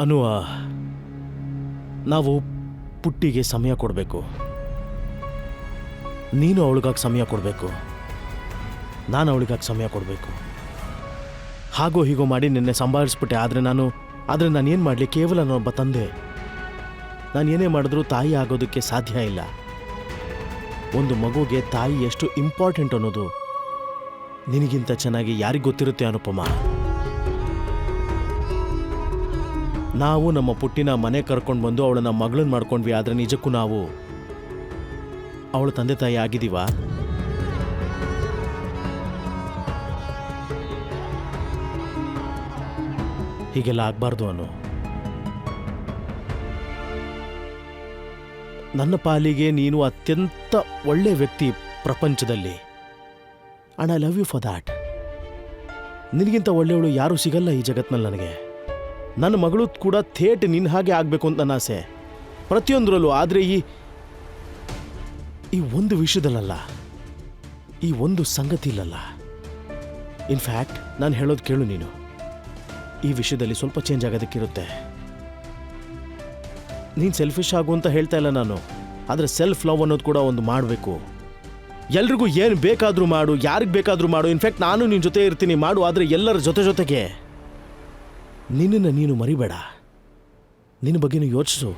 ಅನ್ನುವ ನಾವು ಪುಟ್ಟಿಗೆ ಸಮಯ ಕೊಡಬೇಕು. ನೀನು ಅವಳಿಗಾಗಿ ಸಮಯ ಕೊಡಬೇಕು. ನಾನು ಅವಳಿಗಾಗಿ ಸಮಯ ಕೊಡಬೇಕು. ಹಾಗೋ ಹೀಗೋ ಮಾಡಿ ನಿನ್ನೆ ಸಂಭಾಳಿಸ್ಬಿಟ್ಟೆ, ಆದರೆ ನಾನು, ಆದರೆ ಏನು ಮಾಡಲಿ? ಕೇವಲ ನಾನೊಬ್ಬ ತಂದೆ. ನಾನು ಏನೇ ಮಾಡಿದ್ರೂ ತಾಯಿ ಆಗೋದಕ್ಕೆ ಸಾಧ್ಯ ಇಲ್ಲ. ಒಂದು ಮಗುಗೆ ತಾಯಿ ಎಷ್ಟು ಇಂಪಾರ್ಟೆಂಟ್ ಅನ್ನೋದು ನಿನಗಿಂತ ಚೆನ್ನಾಗಿ ಯಾರಿಗೆ ಗೊತ್ತಿರುತ್ತೆ ಅನುಪಮ? ನಾವು ನಮ್ಮ ಪುಟ್ಟಿನ ಮನೆ ಕರ್ಕೊಂಡು ಬಂದು ಅವಳನ್ನ ಮಗಳನ್ನ ಮಾಡ್ಕೊಂಡ್ವಿ, ಆದರೆ ನಿಜಕ್ಕೂ ನಾವು ಅವಳ ತಂದೆ ತಾಯಿ ಆಗಿದ್ದೀವಾ? ಹೀಗೆಲ್ಲ ಆಗಬಾರ್ದು ಅನು. ನನ್ನ ಪಾಲಿಗೆ ನೀನು ಅತ್ಯಂತ ಒಳ್ಳೆ ವ್ಯಕ್ತಿ ಪ್ರಪಂಚದಲ್ಲಿ. And I love you for that ನಿನಗಿಂತ ಒಳ್ಳೆಯವಳು ಯಾರೂ ಸಿಗಲ್ಲ ಈ ಜಗತ್ನಲ್ಲಿ ನನಗೆ. ನನ್ನ ಮಗಳು ಕೂಡ ಥೇಟ್ ನಿನ್ನ ಹಾಗೆ ಆಗಬೇಕು ಅಂತ ನನ್ನ ಆಸೆ. ಪ್ರತಿಯೊಂದರಲ್ಲೂ ಆದರೆ ಈ ಈ ಒಂದು ವಿಷಯದಲ್ಲಲ್ಲ. ಈ ಒಂದು ಸಂಗತಿ ಇಲ್ಲಲ್ಲ. ಇನ್ಫ್ಯಾಕ್ಟ್ ನಾನು ಹೇಳೋದು ಕೇಳು ನೀನು. ಈ ವಿಷಯದಲ್ಲಿ ಸ್ವಲ್ಪ ಚೇಂಜ್ ಆಗೋದಕ್ಕಿರುತ್ತೆ. ನೀನು ಸೆಲ್ಫಿಶ್ ಆಗು ಅಂತ ಹೇಳ್ತಾ ಇಲ್ಲ ನಾನು. ಆದರೆ ಸೆಲ್ಫ್ ಲವ್ ಅನ್ನೋದು ಕೂಡ ಒಂದು ಮಾಡಬೇಕು. ಎಲ್ರಿಗೂ ಏನು ಬೇಕಾದರೂ ಮಾಡು, ಯಾರಿಗೆ ಬೇಕಾದರೂ ಮಾಡು. ಇನ್ಫ್ಯಾಕ್ಟ್ ನಾನು ನಿನ್ನ ಜೊತೆ ಇರ್ತೀನಿ, ಮಾಡು. ಆದರೆ ಎಲ್ಲರ ಜೊತೆ ಜೊತೆಗೆ. ನಿನ್ನನ್ನು ನೀನು ಮರಿಬೇಡ. ನಿನ್ನ ಬಗ್ಗೆನೂ ಯೋಚಿಸು.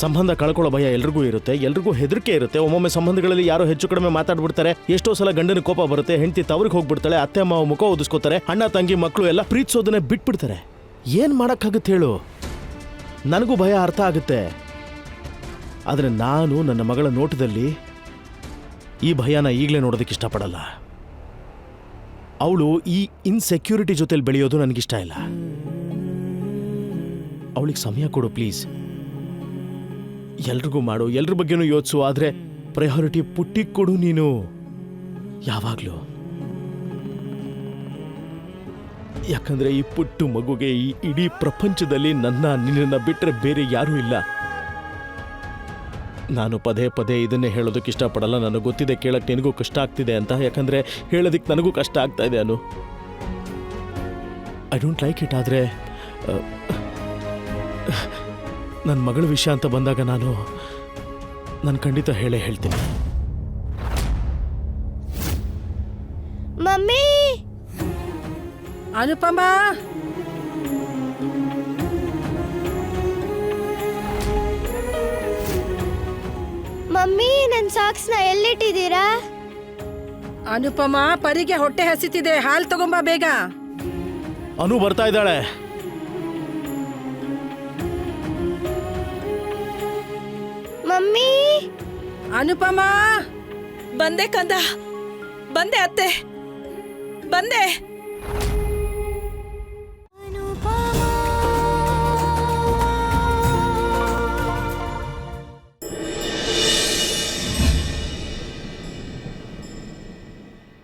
ಸಂಬಂಧ ಕಳ್ಕೊಳ್ಳೋ ಭಯ ಎಲ್ರಿಗೂ ಇರುತ್ತೆ, ಎಲ್ರಿಗೂ ಹೆದರಿಕೆ ಇರುತ್ತೆ. ಒಮ್ಮೊಮ್ಮೆ ಸಂಬಂಧಗಳಲ್ಲಿ ಯಾರೋ ಹೆಚ್ಚು ಕಡಿಮೆ ಮಾತಾಡ್ಬಿಡ್ತಾರೆ. ಎಷ್ಟೋ ಸಲ ಗಂಡನ ಕೋಪ ಬರುತ್ತೆ, ಹೆಂಡತಿ ತವ್ರಿಗೆ ಹೋಗ್ಬಿಡ್ತಾಳೆ, ಅತ್ತೆ ಮಾವ ಮುಖ ಓದಿಸ್ಕೋತಾರೆ ಅಣ್ಣ, ತಂಗಿ ಮಕ್ಕಳು ಎಲ್ಲ ಪ್ರೀತಿಸೋದನ್ನೇ ಬಿಟ್ಬಿಡ್ತಾರೆ. ಏನು ಮಾಡಕ್ಕಾಗುತ್ತೆ ಹೇಳು? ನನಗೂ ಭಯ ಅರ್ಥ ಆಗುತ್ತೆ. ಆದರೆ ನಾನು ನನ್ನ ಮಗಳ ನೋಟದಲ್ಲಿ ಈ ಭಯನ ಈಗಲೇ ನೋಡೋದಕ್ಕೆ ಇಷ್ಟಪಡಲ್ಲ. ಅವಳು ಈ ಇನ್ಸೆಕ್ಯೂರಿಟಿ ಜೊತೆಲಿ ಬೆಳೆಯೋದು ನನಗಿಷ್ಟ ಇಲ್ಲ. ಅವಳಿಗೆ ಸಮಯ ಕೊಡು ಪ್ಲೀಸ್ ಎಲ್ರಿಗೂ ಮಾಡು, ಎಲ್ರ ಬಗ್ಗೆನೂ ಯೋಚಿಸು, ಆದರೆ ಪ್ರಯಾರಿಟಿ ಪುಟ್ಟಿಗೆ ಕೊಡು ನೀನು. ಯಾವಾಗಲೂ. ಯಾಕಂದ್ರೆ ಈ ಪುಟ್ಟು ಮಗುಗೆ ಈ ಇಡೀ ಪ್ರಪಂಚದಲ್ಲಿ ನನ್ನ ನಿನ್ನನ್ನು ಬಿಟ್ಟರೆ ಬೇರೆ ಯಾರೂ ಇಲ್ಲ. ನಾನು ಪದೇ ಪದೇ ಇದನ್ನೇ ಹೇಳೋದಕ್ಕೆ ಇಷ್ಟಪಡಲ್ಲ. ನನಗೆ ಗೊತ್ತಿದೆ ಕೇಳಕ್ಕೆ ನಿನಗೂ ಕಷ್ಟ ಆಗ್ತಿದೆ ಅಂತ. ಯಾಕಂದರೆ ಹೇಳೋದಕ್ಕೆ ನನಗೂ ಕಷ್ಟ ಆಗ್ತಾ ಇದೆ Anu. I don't like it ಆದರೆ ನನ್ನ ಮಗಳ ವಿಷಯ ಅಂತ ಬಂದಾಗ ನಾನು ನಾನು ಖಂಡಿತ ಹೇಳೇ ಹೇಳ್ತೀನಿ. ಮಮ್ಮಿ! ಅನುಪಮ! ಮಮ್ಮಿ ನನ್ನ ಸಾಕ್ಸ್ನ ಎಲ್ಲಿಟ್ಟಿದ್ದೀರಾ? ಅನುಪಮ ಪರಿಗೆ ಹೊಟ್ಟೆ ಹಸಿತಿದೆ. ಹಾಲು ತಗೊಂಬ ಬೇಗ. ಅನು ಬರ್ತಾ ಇದ್ದಾಳೆ. ಮಮ್ಮಿ? ಅನುಪಮ! ಬಂದೆ ಕಂದ. ಬಂದೆ ಅತ್ತೆ. ಬಂದೆ.